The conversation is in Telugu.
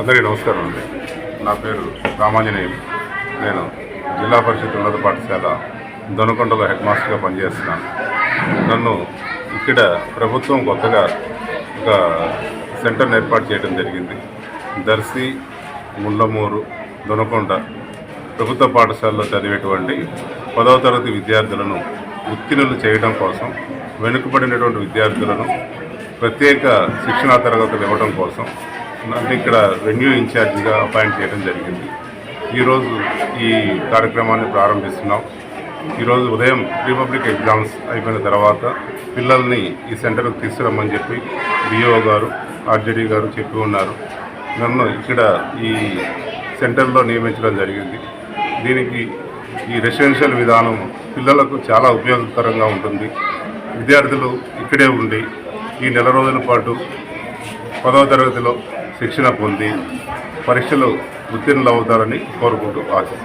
అందరికీ నమస్కారం అండి. నా పేరు రామాంజనేయులు నేను జిల్లా పరిషత్ ఉన్నత పాఠశాల దొనకొండలో హెడ్ మాస్టర్గా పనిచేస్తున్నాను. నన్ను ఇక్కడ ప్రభుత్వం కొత్తగా ఒక సెంటర్ని ఏర్పాటు చేయడం జరిగింది. దర్శి ముళ్ళమూరు దొనకొండ ప్రభుత్వ పాఠశాలలో చదివేటువంటి పదవ తరగతి విద్యార్థులను ఉత్తీర్ణులు చేయడం కోసం వెనుకబడినటువంటి విద్యార్థులను ప్రత్యేక శిక్షణా తరగతులు ఇవ్వడం కోసం నన్ను ఇక్కడ రెన్యూ ఇన్ఛార్జిగా అపాయింట్ చేయడం జరిగింది. ఈరోజు ఈ కార్యక్రమాన్ని ప్రారంభిస్తున్నాం. ఈరోజు ఉదయం రిపబ్లిక్ ఎగ్జామ్స్ అయిపోయిన తర్వాత పిల్లల్ని ఈ సెంటర్కి తీసుకురమ్మని చెప్పి డిఓ గారు ఆర్జేడీ గారు చెప్పి ఉన్నారు. నన్ను ఇక్కడ ఈ సెంటర్లో నియమించడం జరిగింది. దీనికి ఈ రెసిడెన్షియల్ విధానం పిల్లలకు చాలా ఉపయోగకరంగా ఉంటుంది. విద్యార్థులు ఇక్కడే ఉండి ఈ నెల రోజుల పాటు పదవ తరగతిలో శిక్షణ పొంది పరీక్షలు ఉత్తీర్ణులు అవుతారని కోరుకుంటూ ఆశిస్తున్నాను